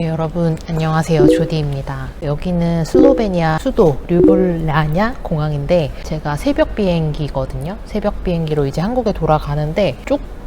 네, 여러분 안녕하세요. 조디입니다. 여기는 슬로베니아 수도 류블라냐 공항인데 제가 새벽 비행기거든요. 새벽 비행기로 이제 한국에 돌아가는데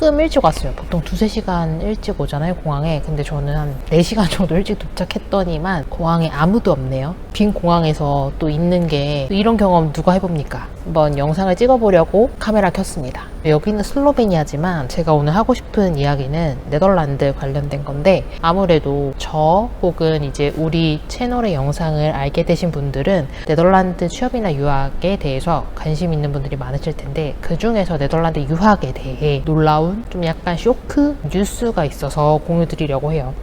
조금 일찍 왔어요. 보통 두세 시간 일찍 오잖아요 공항에. 근데 저는 한 4시간 정도 일찍 도착했더니만 공항에 아무도 없네요. 빈 공항에서 또 있는 게 이런 경험 누가 해봅니까? 한번 영상을 찍어보려고 카메라 켰습니다. 여기는 슬로베니아지만 제가 오늘 하고 싶은 이야기는 네덜란드 관련된 건데 아무래도 저 혹은 이제 우리 채널의 영상을 알게 되신 분들은 네덜란드 취업이나 유학에 대해서 관심 있는 분들이 많으실 텐데 그 중에서 네덜란드 유학에 대해 놀라운 좀 약간 쇼크 뉴스가 있어서 공유 드리려고 해요.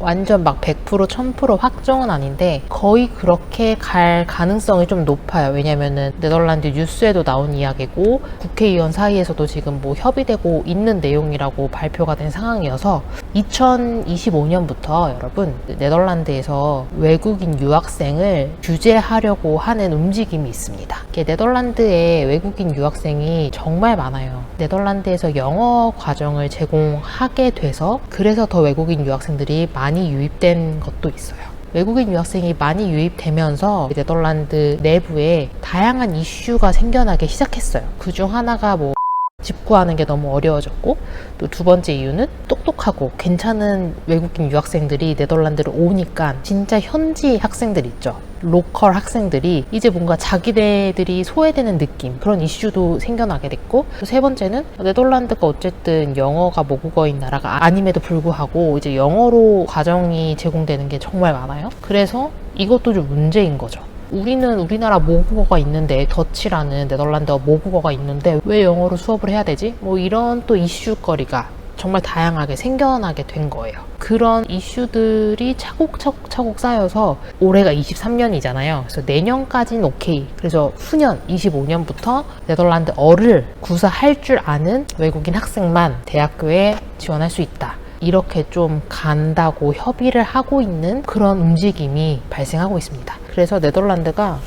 완전 막 100% 1000% 확정은 아닌데 거의 그렇게 갈 가능성이 좀 높아요. 왜냐면은 네덜란드 뉴스에도 나온 이야기고 국회의원 사이에서도 지금 뭐 협의되고 있는 내용이라고 발표가 된 상황이어서 2025년부터 여러분 네덜란드에서 외국인 유학생을 규제하려고 하는 움직임이 있습니다. 네덜란드에 외국인 유학생이 정말 많아요. 네덜란드에서 영어 과정을 제공하게 돼서 그래서 더 외국인 유학생들이 많이 유입된 것도 있어요. 외국인 유학생이 많이 유입되면서 네덜란드 내부에 다양한 이슈가 생겨나기 시작했어요. 그 중 하나가 뭐 집 구하는 게 너무 어려워졌고 또 두 번째 이유는 똑똑하고 괜찮은 외국인 유학생들이 네덜란드를 오니까 진짜 현지 학생들 있죠. 로컬 학생들이 이제 뭔가 자기네들이 소외되는 느낌 그런 이슈도 생겨나게 됐고 또세 번째는 네덜란드가 어쨌든 영어가 모국어인 나라가 아님에도 불구하고 이제 영어로 과정이 제공되는 게 정말 많아요. 그래서 이것도 좀 문제인 거죠. 우리는 우리나라 모국어가 있는데 더치라는 네덜란드어 모국어가 있는데 왜 영어로 수업을 해야 되지? 뭐 이런 또 이슈거리가 정말 다양하게 생겨나게 된 거예요. 그런 이슈들이 차곡차곡 차곡 쌓여서 올해가 23년이잖아요. 그래서 내년까지는 오케이. 그래서 후년 25년부터 네덜란드 어를 구사할 줄 아는 외국인 학생만 대학교에 지원할 수 있다. 이렇게 좀 간다고 협의를 하고 있는 그런 움직임이 발생하고 있습니다. 그래서 네덜란드가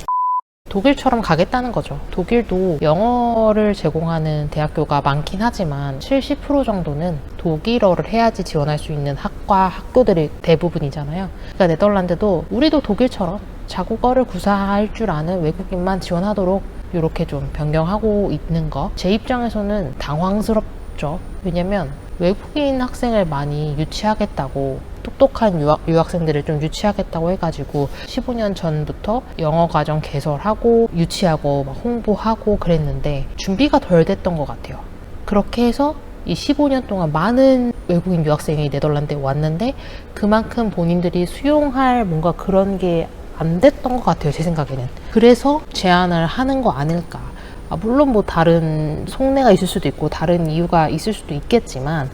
독일처럼 가겠다는 거죠. 독일도 영어를 제공하는 대학교가 많긴 하지만 70% 정도는 독일어를 해야지 지원할 수 있는 학과 학교들이 대부분이잖아요. 그러니까 네덜란드도 우리도 독일처럼 자국어를 구사할 줄 아는 외국인만 지원하도록 이렇게 좀 변경하고 있는 거. 제 입장에서는 당황스럽죠. 왜냐면 외국인 학생을 많이 유치하겠다고 똑똑한 유학, 유학생들을 좀 유치하겠다고 해가지고 15년 전부터 영어 과정 개설하고 유치하고 막 홍보하고 그랬는데 준비가 덜 됐던 것 같아요. 그렇게 해서 이 15년 동안 많은 외국인 유학생이 네덜란드에 왔는데 그만큼 본인들이 수용할 뭔가 그런 게 안 됐던 것 같아요. 제 생각에는. 그래서 제안을 하는 거 아닐까. 아, 물론 뭐 다른 속내가 있을 수도 있고 다른 이유가 있을 수도 있겠지만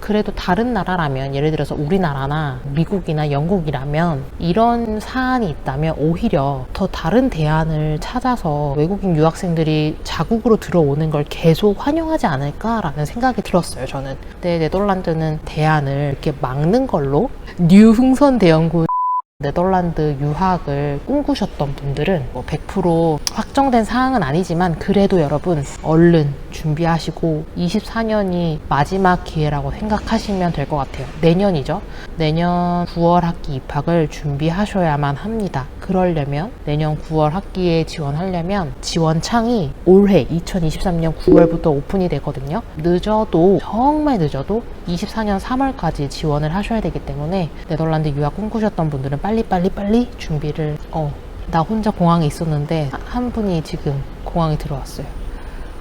그래도 다른 나라라면 예를 들어서 우리나라나 미국이나 영국이라면 이런 사안이 있다면 오히려 더 다른 대안을 찾아서 외국인 유학생들이 자국으로 들어오는 걸 계속 환영하지 않을까라는 생각이 들었어요 저는. 근데 네덜란드는 대안을 이렇게 막는 걸로 뉴 흥선 대원군 네덜란드 유학을 꿈꾸셨던 분들은 뭐 100% 확정된 사항은 아니지만 그래도 여러분 얼른 준비하시고 24년이 마지막 기회라고 생각하시면 될 것 같아요. 내년이죠. 내년 9월 학기 입학을 준비하셔야만 합니다. 그러려면 내년 9월 학기에 지원하려면 지원 창이 올해 2023년 9월부터 오픈이 되거든요. 늦어도 정말 늦어도 24년 3월까지 지원을 하셔야 되기 때문에 네덜란드 유학 꿈꾸셨던 분들은 빨리 빨리 빨리 준비를 어, 나 혼자 공항에 있었는데 한- 한 분이 지금 공항에 들어왔어요.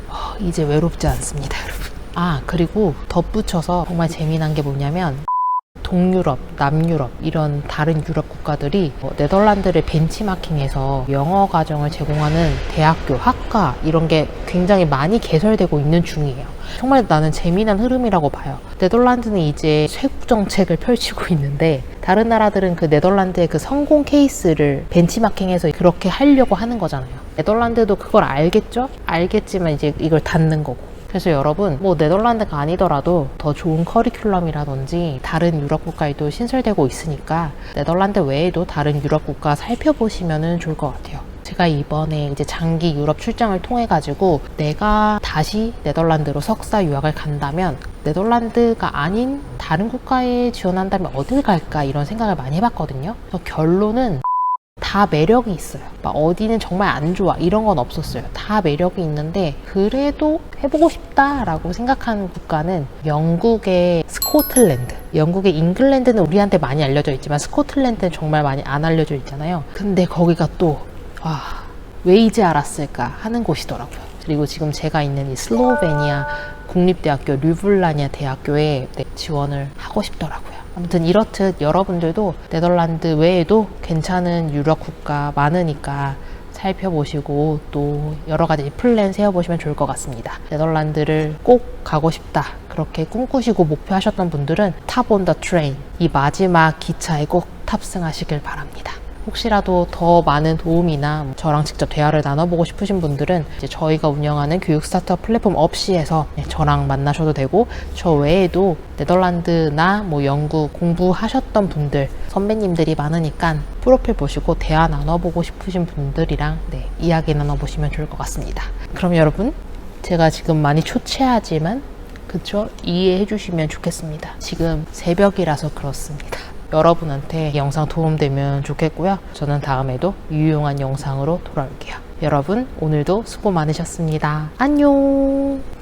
어, 이제 외롭지 않습니다, 여러분. 아, 그리고 덧붙여서 정말 재미난 게 뭐냐면 동유럽, 남유럽 이런 다른 유럽 국가들이 뭐 네덜란드를 벤치마킹해서 영어 과정을 제공하는 대학교, 학과 이런 게 굉장히 많이 개설되고 있는 중이에요. 정말 나는 재미난 흐름이라고 봐요. 네덜란드는 이제 쇄국 정책을 펼치고 있는데 다른 나라들은 그 네덜란드의 그 성공 케이스를 벤치마킹해서 그렇게 하려고 하는 거잖아요. 네덜란드도 그걸 알겠죠? 알겠지만 이제 이걸 닫는 거고. 그래서 여러분 뭐 네덜란드가 아니더라도 더 좋은 커리큘럼이라든지 다른 유럽 국가에도 신설되고 있으니까 네덜란드 외에도 다른 유럽 국가 살펴보시면 좋을 것 같아요. 제가 이번에 이제 장기 유럽 출장을 통해 가지고 내가 다시 네덜란드로 석사 유학을 간다면 네덜란드가 아닌 다른 국가에 지원한다면 어딜 갈까 이런 생각을 많이 해봤거든요. 결론은 다 매력이 있어요. 막 어디는 정말 안 좋아 이런 건 없었어요. 다 매력이 있는데 그래도 해보고 싶다라고 생각하는 국가는 영국의 스코틀랜드. 영국의 잉글랜드는 우리한테 많이 알려져 있지만 스코틀랜드는 정말 많이 안 알려져 있잖아요. 근데 거기가 또 와, 왜 이제 알았을까 하는 곳이더라고요. 그리고 지금 제가 있는 이 슬로베니아 국립대학교 류블라니아 대학교에 네, 지원을 하고 싶더라고요. 아무튼 이렇듯 여러분들도 네덜란드 외에도 괜찮은 유럽 국가 많으니까 살펴보시고 또 여러 가지 플랜 세워보시면 좋을 것 같습니다. 네덜란드를 꼭 가고 싶다. 그렇게 꿈꾸시고 목표하셨던 분들은 탑 온 더 트레인 이 마지막 기차에 꼭 탑승하시길 바랍니다. 혹시라도 더 많은 도움이나 저랑 직접 대화를 나눠보고 싶으신 분들은 이제 저희가 운영하는 교육 스타트업 플랫폼 업시에서 네, 저랑 만나셔도 되고 저 외에도 네덜란드나 뭐 영국 공부하셨던 분들 선배님들이 많으니까 프로필 보시고 대화 나눠보고 싶으신 분들이랑 네, 이야기 나눠보시면 좋을 것 같습니다. 그럼 여러분 제가 지금 많이 초췌하지만 그쵸 이해해 주시면 좋겠습니다. 지금 새벽이라서 그렇습니다. 여러분한테 이 영상 도움되면 좋겠고요. 저는 다음에도 유용한 영상으로 돌아올게요. 여러분, 오늘도 수고 많으셨습니다. 안녕!